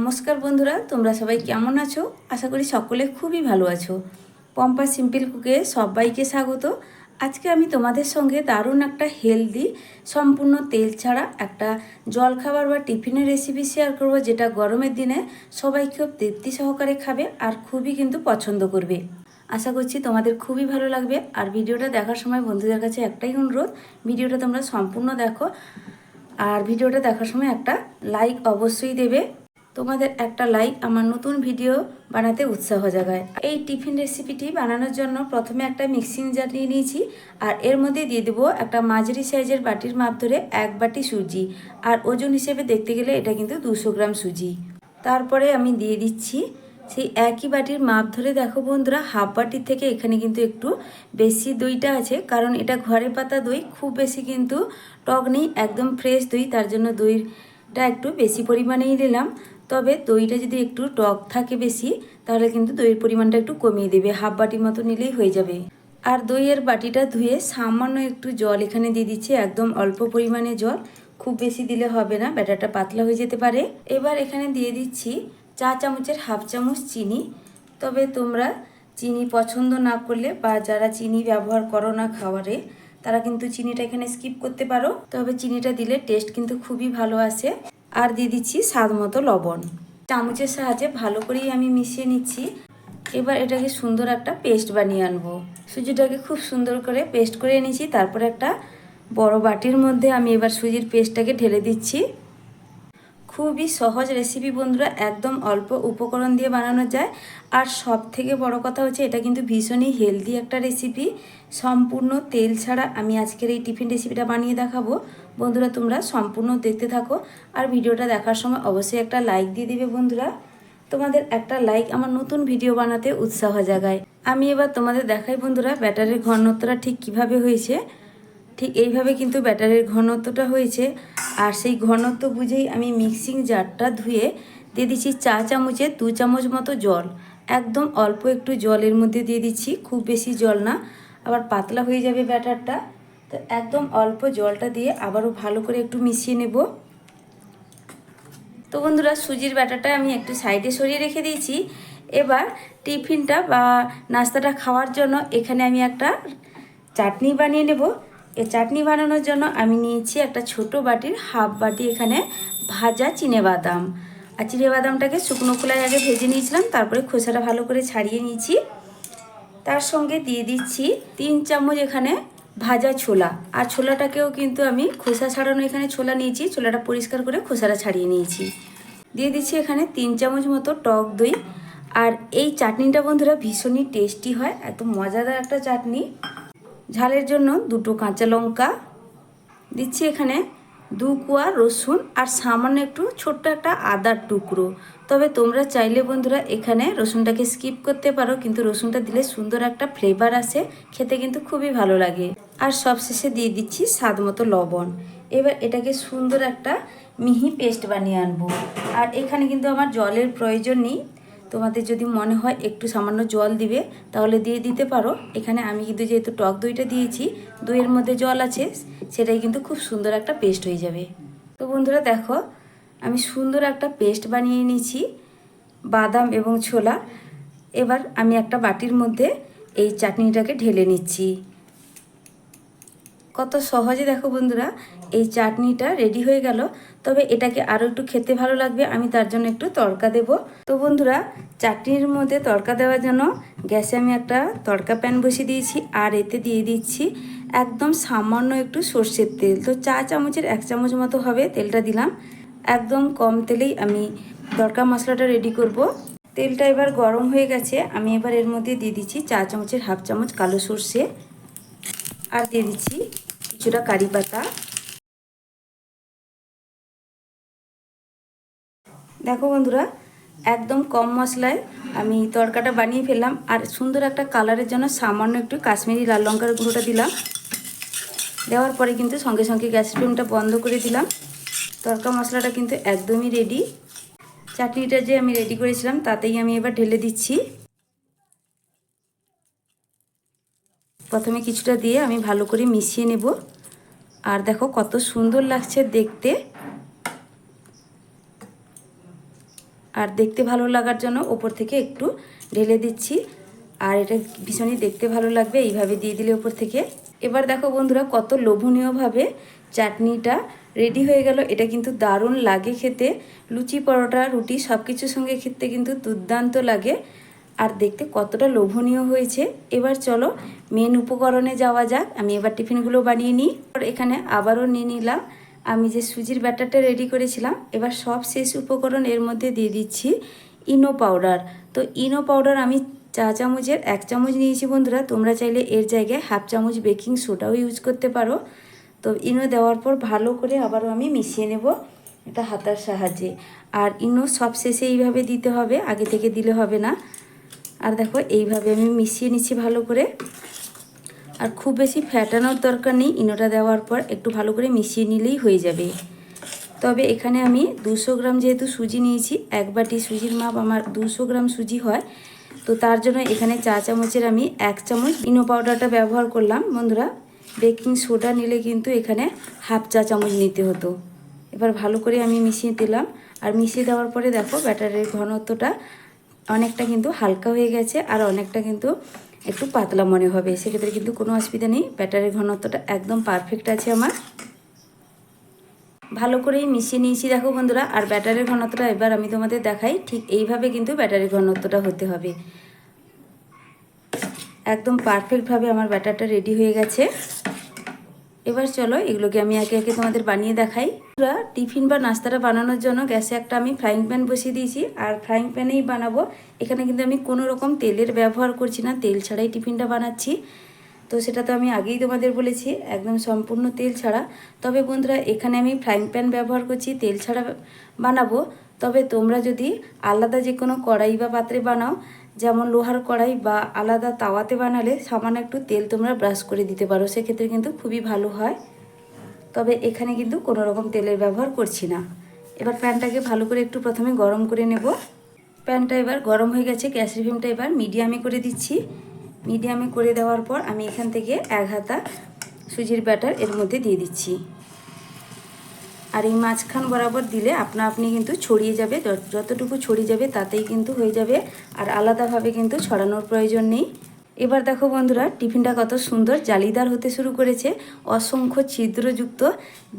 নমস্কার বন্ধুরা, তোমরা সবাই কেমন আছো? আশা করি সকলে খুবই ভালো আছো। পম্পা সিম্পল কুকে সবাইকে স্বাগত। আজকে আমি তোমাদের সঙ্গে দারুণ একটা হেলদি, সম্পূর্ণ তেল ছাড়া একটা জলখাবার বা টিফিনের রেসিপি শেয়ার করব, যেটা গরমের দিনে সবাই খুব তৃপ্তি সহকারে খাবে আর খুবই কিন্তু পছন্দ করবে। আশা করছি তোমাদের খুবই ভালো লাগবে। আর ভিডিওটা দেখার সময় বন্ধুদের কাছে একটাই অনুরোধ, ভিডিওটা তোমরা সম্পূর্ণ দেখো। আর ভিডিওটা দেখার সময় একটা লাইক অবশ্যই দেবে। তোমাদের একটা লাইক আমার নতুন ভিডিও বানাতে উৎসাহ জাগায়। এই টিফিন রেসিপিটি বানানোর জন্য প্রথমে একটা মিক্সিং জার নিয়ে নিয়েছি, আর এর মধ্যে দিয়ে দেবো একটা মাঝারি সাইজের বাটির মাপ ধরে এক বাটি সুজি, আর ওজন হিসেবে দেখতে গেলে এটা কিন্তু দুশো গ্রাম সুজি। তারপরে আমি দিয়ে দিচ্ছি সেই একই বাটির মাপ ধরে দেখো বন্ধুরা হাফ বাটির থেকে এখানে কিন্তু একটু বেশি দইটা আছে, কারণ এটা ঘরে পাতা দই, খুব বেশি কিন্তু টক নেই, একদম ফ্রেশ দই, তার জন্য দইটা একটু বেশি পরিমাণেই নিলাম তবে দইটা যদি একটু টক থাকে বেশি, তাহলে কিন্তু দইয়ের পরিমাণটা একটু কমিয়ে দেবে, হাফ বাটির মতো নিলেই হয়ে যাবে। আর দইয়ের বাটিটা ধুয়ে সামান্য একটু জল এখানে দিয়ে দিচ্ছি, একদম অল্প পরিমাণে জল। খুব বেশি দিলে হবে না, ব্যাটারটা পাতলা হয়ে যেতে পারে। এবার এখানে দিয়ে দিচ্ছি চা চামচের হাফ চামচ চিনি। তবে তোমরা চিনি পছন্দ না করলে বা যারা চিনি ব্যবহার করো না খাবারে, তারা কিন্তু চিনিটা এখানে স্কিপ করতে পারো। তবে চিনিটা দিলে টেস্ট কিন্তু খুবই ভালো আসে। আর দিয়ে দিচ্ছি স্বাদ মতো লবণ। চামচের সাহায্যে ভালো করেই আমি মিশিয়ে নিচ্ছি। এবার এটাকে সুন্দর একটা পেস্ট বানিয়ে আনব। সুজিটাকে খুব সুন্দর করে পেস্ট করে নিয়েছি তারপর একটা বড় বাটির মধ্যে আমি এবার সুজির পেস্টটাকে ঢেলে দিচ্ছি। খুবই সহজ রেসিপি বন্ধুরা, একদম অল্প উপকরণ দিয়ে বানানো যায়। আর সব থেকে বড় কথা হচ্ছে, এটা কিন্তু ভীষণই হেলদি একটা রেসিপি সম্পূর্ণ তেল ছাড়া আমি আজকের এই টিফিন রেসিপিটা বানিয়ে দেখাবো। বন্ধুরা, তোমরা সম্পূর্ণ দেখতে থাকো। আর ভিডিওটা দেখার সময় অবশ্যই একটা লাইক দিয়ে দিবে বন্ধুরা। তোমাদের একটা লাইক আমার নতুন ভিডিও বানাতে উৎসাহ জাগায়। আমি এবার তোমাদের দেখাই বন্ধুরা, ব্যাটারির ঘনত্বটা ঠিক কীভাবে হয়েছে। ঠিক এইভাবে কিন্তু ব্যাটারের ঘনত্বটা হয়েছে। আর সেই ঘনত্ব বুঝেই আমি মিক্সিং জারটা ধুয়ে দিয়ে দিচ্ছি চা চামচে দু চামচ মতো জল। একদম অল্প একটু জলের মধ্যে দিয়ে দিচ্ছি, খুব বেশি জল না। আবার পাতলা হয়ে যাবে ব্যাটারটা। তো একদম অল্প জলটা দিয়ে আবারও ভালো করে একটু মিশিয়ে নেব। তো বন্ধুরা, সুজির ব্যাটারটা আমি একটু সাইডে সরিয়ে রেখে দিয়েছি। এবার টিফিনটা বা নাস্তাটা খাওয়ার জন্য এখানে আমি একটা চাটনি বানিয়ে নেব। এ চাটনি বানানোর জন্য আমি নিয়েছি একটা ছোট বাটির হাফ বাটি এখানে ভাজা চিনে বাদাম আর চিনে বাদামটাকে শুকনো খোলায় আগে ভেজে নিয়েছিলাম, তারপরে খোসাটা ভালো করে ছাড়িয়ে নিয়েছি। তার সঙ্গে দিয়ে দিচ্ছি তিন চামচ এখানে ভাজা ছোলা। আর ছোলাটাকেও কিন্তু আমি খোসা ছাড়ানো এখানে ছোলা নিয়েছি। ছোলাটা পরিষ্কার করে খোসাটা ছাড়িয়ে নিয়েছি। দিয়ে দিচ্ছি এখানে তিন চামচ মতো টক দই। আর এই চাটনিটা বন্ধুরা ভীষণই টেস্টি হয় এত মজাদার একটা চাটনি। ঝালের জন্য দুটো কাঁচা লঙ্কা। দিচ্ছি এখানে দু কুয়া রসুন আর সামান্য একটু ছোট্ট একটা আদার টুকরো। তবে তোমরা চাইলে বন্ধুরা এখানে রসুনটাকে স্কিপ করতে পারো, কিন্তু রসুনটা দিলে সুন্দর একটা ফ্লেভার আসে, খেতে কিন্তু খুবই ভালো লাগে। আর সবশেষে দিয়ে দিচ্ছি স্বাদ মতো লবণ। এবার এটাকে সুন্দর একটা মিহি পেস্ট বানিয়ে আনব। আর এখানে কিন্তু আমার জলের প্রয়োজন নেই। তোমাদের যদি মনে হয় একটু সামান্য জল দিবে, তাহলে দিয়ে দিতে পারো। এখানে আমি কিন্তু যেহেতু টক দইটা দিয়েছি, দইয়ের মধ্যে জল আছে, সেটাই কিন্তু খুব সুন্দর একটা পেস্ট হয়ে যাবে। তো বন্ধুরা দেখো, আমি সুন্দর একটা পেস্ট বানিয়ে নিয়েছি, বাদাম এবং ছোলা। এবার আমি একটা বাটির মধ্যে এই চাটনিটাকে ঢেলে নিচ্ছি। কত সহজে দেখো বন্ধুরা, এই চাটনিটা রেডি হয়ে গেল। তবে এটাকে আরও একটু খেতে ভালো লাগবে, আমি তার জন্য একটু তড়কা দেব। তো বন্ধুরা, চাটনির মধ্যে তড়কা দেওয়ার জন্য গ্যাসে আমি একটা তড়কা প্যান বসিয়ে দিয়েছি, আর এতে দিয়ে দিচ্ছি একদম সামান্য একটু সর্ষের তেল। তো চা চামচের এক চামচ মতো হবে তেলটা দিলাম। একদম কম তেলেই আমি তড়কা মশলাটা রেডি করব। তেলটা এবার গরম হয়ে গেছে, আমি এবার এর মধ্যে দিয়ে দিচ্ছি চা চামচের হাফ চামচ কালো সর্ষে। আর দিয়ে দিচ্ছি কিছুটা কারি পাতা। দেখো বন্ধুরা, একদম কম মশলায় আমি তড়কাটা বানিয়ে ফেললাম। আর সুন্দর একটা কালারের জন্য সামান্য একটু কাশ্মীরি লাল লঙ্কার গুঁড়োটা দিলাম। দেওয়ার পরে কিন্তু সঙ্গে সঙ্গে গ্যাস ফ্লেমটা বন্ধ করে দিলাম। তড়কা মশলাটা কিন্তু একদমই রেডি চাটনিটা যে আমি রেডি করেছিলাম, তাতেই আমি এবার ঢেলে দিচ্ছি। প্রথমে কিছুটা দিয়ে আমি ভালো করে মিশিয়ে নেব। আর দেখো কত সুন্দর লাগছে দেখতে। আর দেখতে ভালো লাগার জন্য ওপর থেকে একটু ঢেলে দিচ্ছি। আর এটা ভীষণই দেখতে ভালো লাগবে, এইভাবে দিয়ে দিলে ওপর থেকে। এবার দেখো বন্ধুরা কত লোভনীয়ভাবে চাটনিটা রেডি হয়ে গেল। এটা কিন্তু দারুণ লাগে খেতে। লুচি, পরোটা, রুটি সব কিছুর সঙ্গে খেতে কিন্তু দুর্দান্ত লাগে। আর দেখতে কতটা লোভনীয় হয়েছে। এবার চলো মেন উপকরণে যাওয়া যাক। আমি এবার টিফিনগুলো বানিয়ে নিই। এখানে আবারও নিয়ে নিলাম। আমি যে সুজির ব্যাটারটা রেডি করেছিলাম, এবার সব শেষ উপকরণ এর মধ্যে দিয়ে দিচ্ছি ইনো পাউডার তো ইনো পাউডার আমি চা চামচের এক চামচ নিয়েছি বন্ধুরা। তোমরা চাইলে এর জায়গায় হাফ চামচ বেকিং সোডাও ইউজ করতে পারো। তো ইনো দেওয়ার পর ভালো করে আবারও আমি মিশিয়ে নেব এটা হাতার সাহায্যে। আর ইনো সব শেষে এইভাবে দিতে হবে, আগে থেকে দিলে হবে না। আর দেখো, এইভাবে আমি মিশিয়ে নিচ্ছি ভালো করে। আর খুব বেশি ফ্যাটানোর দরকার নেই, ইনোটা দেওয়ার পর একটু ভালো করে মিশিয়ে নিলেই হয়ে যাবে। তবে এখানে আমি দুশো গ্রাম যেহেতু সুজি নিয়েছি, এক বাটি সুজির মাপ আমার দুশো গ্রাম সুজি হয়। তো তার জন্য এখানে চা চামচের আমি এক চামচ ইনো পাউডারটা ব্যবহার করলাম। বন্ধুরা, বেকিং সোডা নিলে কিন্তু এখানে হাফ চা চামচ নিতে হতো। এবার ভালো করে আমি মিশিয়ে দিলাম। আর মিশিয়ে দেওয়ার পরে দেখো, ব্যাটারের ঘনত্বটা অনেকটা কিন্তু হালকা হয়ে গেছে আর অনেকটা কিন্তু একটু পাতলা মনে হবে। সেক্ষেত্রে কিন্তু কোনো অসুবিধা নেই। ব্যাটারের ঘনত্বটা একদম পারফেক্ট আছে আমার। ভালো করেই মিশিয়ে নিয়েছি দেখো বন্ধুরা। আর ব্যাটারের ঘনত্বটা এবার আমি তোমাদের দেখাই। ঠিক এইভাবে কিন্তু ব্যাটারের ঘনত্বটা হতে হবে। একদম পারফেক্টভাবে আমার ব্যাটারটা রেডি হয়ে গেছে। এবার চলো এগুলোকে আমি একে একে তোমাদের বানিয়ে দেখাই। আমরা টিফিন বা নাস্তাটা বানানোর জন্য গ্যাসে একটা আমি ফ্রাইং প্যান বসিয়ে দিয়েছি। আর ফ্রাইং প্যানেই বানাবো। এখানে কিন্তু আমি কোনো রকম তেলের ব্যবহার করছি না। তেল ছাড়াই টিফিনটা বানাচ্ছি। তো সেটা তো আমি আগেই তোমাদের বলেছি, একদম সম্পূর্ণ তেল ছাড়া। তবে বন্ধুরা, এখানে আমি ফ্রাইং প্যান ব্যবহার করছি, তেল ছাড়া বানাবো। তবে তোমরা যদি আলাদা যে কোনো কড়াই বা পাত্রে বানাও যেমন লোহার কড়াই বা আলাদা তাওয়াতে বানালে সামান্য একটু তেল তোমরা ব্রাশ করে দিতে পারো, সেক্ষেত্রে কিন্তু খুবই ভালো হয়। তবে এখানে কিন্তু কোনো রকম তেলের ব্যবহার করছি না। এবার প্যানটাকে ভালো করে একটু প্রথমে গরম করে নেব। প্যানটা এবার গরম হয়ে গেছে, গ্যাসের ফ্লেমটা এবার মিডিয়ামে করে দিচ্ছি। মিডিয়ামে করে দেওয়ার পর আমি এখান থেকে এক হাতা সুজির ব্যাটার এর মধ্যে দিয়ে দিচ্ছি। আর এই মাঝখান বরাবর দিলে আপনা আপনি কিন্তু ছড়িয়ে যাবে। যতটুকু ছড়িয়ে যাবে তাতেই কিন্তু হয়ে যাবে। আর আলাদাভাবে কিন্তু ছড়ানোর প্রয়োজন নেই। এবার দেখো বন্ধুরা, টিফিনটা কত সুন্দর জালিদার হতে শুরু করেছে। অসংখ্য ছিদ্রযুক্ত।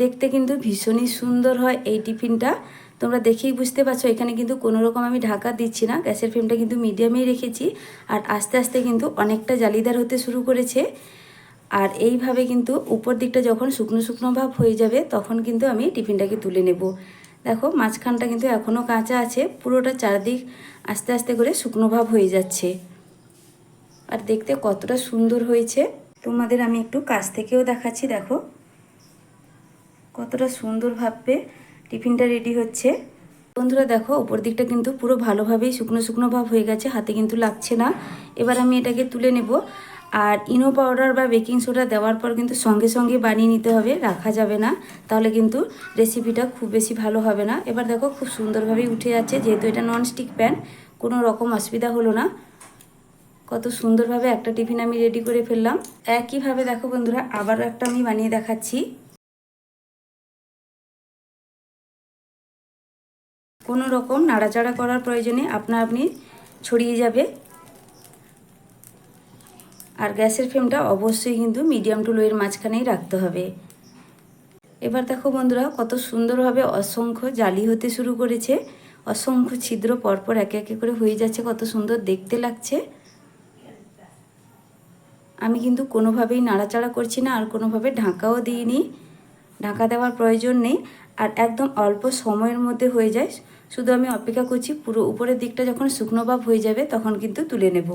দেখতে কিন্তু ভীষণই সুন্দর হয় এই টিফিনটা। তোমরা দেখেই বুঝতে পারছ, এখানে কিন্তু কোনো রকম আমি ঢাকা দিচ্ছি না। গ্যাসের ফ্লেমটা কিন্তু মিডিয়ামেই রেখেছি। আর আস্তে আস্তে কিন্তু অনেকটা জালিদার হতে শুরু করেছে। আর এইভাবে কিন্তু উপর দিকটা যখন শুকনো শুকনো ভাব হয়ে যাবে, তখন কিন্তু আমি টিফিনটাকে তুলে নেব। দেখো, মাঝখানটা কিন্তু এখনও কাঁচা আছে, পুরোটা চারদিক আস্তে আস্তে করে শুকনো ভাব হয়ে যাচ্ছে। আর দেখতে কতটা সুন্দর হয়েছে। তোমাদের আমি একটু কাছ থেকেও দেখাচ্ছি, দেখো। কতটা সুন্দর ভাববে টিফিনটা রেডি হচ্ছে। বন্ধুরা, দেখো, উপর দিকটা কিন্তু পুরো ভালোভাবেই শুকনো শুকনো ভাব হয়ে গেছে, হাতে কিন্তু লাগছে না। এবার আমি এটাকে তুলে নেব। আর ইনো পাউডার বা বেকিং সোডা দেওয়ার পর কিন্তু সঙ্গে সঙ্গে বানিয়ে নিতে হবে, রাখা যাবে না। তাহলে কিন্তু রেসিপিটা খুব বেশি ভালো হবে না। এবার দেখো খুব সুন্দরভাবেই উঠে যাচ্ছে, যেহেতু এটা ননস্টিক প্যান কোনো রকম অসুবিধা হলো না। কত সুন্দরভাবে একটা টিফিন আমি রেডি করে ফেললাম। একইভাবে দেখো বন্ধুরা, আবারও একটা আমি বানিয়ে দেখাচ্ছি। কোনো রকম নাড়াচাড়া করার প্রয়োজনে আপনা আপনি ছড়িয়ে যাবে। আর গ্যাসের ফ্লেমটা অবশ্যই কিন্তু মিডিয়াম টু লোয়ের মাঝখানেই রাখতে হবে। এবার দেখো বন্ধুরা, কত সুন্দরভাবে অসংখ্য জালি হতে শুরু করেছে। অসংখ্য ছিদ্র পরপর একে একে করে হয়ে যাচ্ছে, কত সুন্দর দেখতে লাগছে। আমি কিন্তু কোনোভাবেই নাড়াচাড়া করছি না, আর কোনোভাবে ঢাকাও দিইনি। ঢাকা দেওয়ার প্রয়োজন নেই, আর একদম অল্প সময়ের মধ্যে হয়ে যায়। শুধু আমি অপেক্ষা করছি, পুরো উপরের দিকটা যখন শুকনো ভাব হয়ে যাবে, তখন কিন্তু তুলে নেব।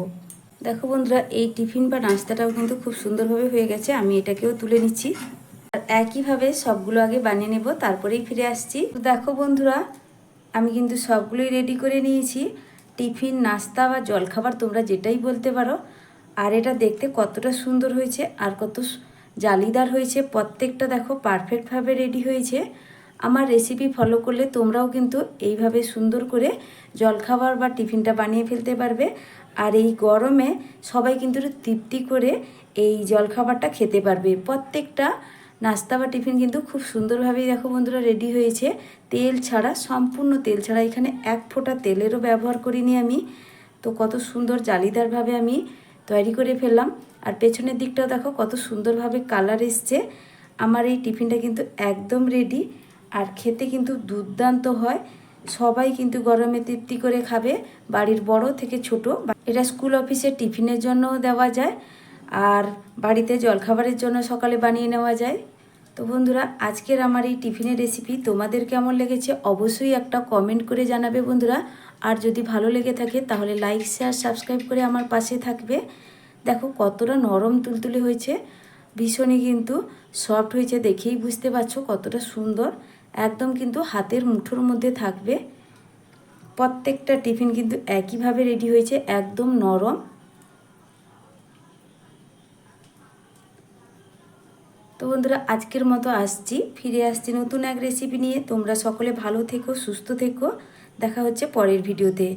দেখো বন্ধুরা, এই টিফিন বা নাস্তাটাও কিন্তু খুব সুন্দরভাবে হয়ে গেছে। আমি এটাকেও তুলে নিচ্ছি। আর একইভাবে সবগুলো আগে বানিয়ে নেব, তারপরেই ফিরে আসছি। দেখো বন্ধুরা, আমি কিন্তু সবগুলোই রেডি করে নিয়েছি। টিফিন, নাস্তা বা জলখাবার তোমরা যেটাই বলতে পারো। আর এটা দেখতে কতটা সুন্দর হয়েছে আর কত জালিদার হয়েছে। প্রত্যেকটা দেখো পারফেক্টভাবে রেডি হয়েছে। আমার রেসিপি ফলো করলে তোমরাও কিন্তু এইভাবে সুন্দর করে জলখাবার বা টিফিনটা বানিয়ে ফেলতে পারবে। আর এই গরমে সবাই কিন্তু তৃপ্তি করে এই জলখাবারটা খেতে পারবে। প্রত্যেকটা নাস্তা বা টিফিন কিন্তু খুব সুন্দরভাবেই দেখো বন্ধুরা রেডি হয়েছে। তেল ছাড়া, সম্পূর্ণ তেল ছাড়া এখানে এক ফোঁটা তেলেরও ব্যবহার করিনি আমি। তো কত সুন্দর জালিদারভাবে আমি তৈরি করে ফেললাম। আর পেছনের দিকটাও দেখো কত সুন্দরভাবে কালার এসছে। আমার এই টিফিনটা কিন্তু একদম রেডি আর খেতে কিন্তু দুর্দান্ত হয়। সবাই কিন্তু গরমে তৃপ্তি করে খাবে। বাড়ির বড় থেকে ছোট। এটা স্কুল অফিসের টিফিনের জন্যও দেওয়া যায়। আর বাড়িতে জলখাবারের জন্য সকালে বানিয়ে নেওয়া যায়। তো বন্ধুরা, আজকের আমার এই টিফিনের রেসিপি তোমাদের কেমন লেগেছে অবশ্যই একটা কমেন্ট করে জানাবে বন্ধুরা। আর যদি ভালো লেগে থাকে তাহলে লাইক শেয়ার সাবস্ক্রাইব করে আমার পাশে থাকবে। দেখো কতটা নরম তুলতুলে হয়েছে। ভীষণই কিন্তু সফট হয়েছে দেখেই বুঝতে পারছ কতটা সুন্দর। একদম কিন্তু হাতের মুঠোর মধ্যে থাকবে। প্রত্যেকটা টিফিন কিন্তু একইভাবে রেডি হয়েছে, একদম নরম। তো বন্ধুরা, আজকের মতো আসছি। ফিরে আসছি নতুন এক রেসিপি নিয়ে। তোমরা সকলে ভালো থেকো, সুস্থ থেকো। দেখা হচ্ছে পরের ভিডিওতে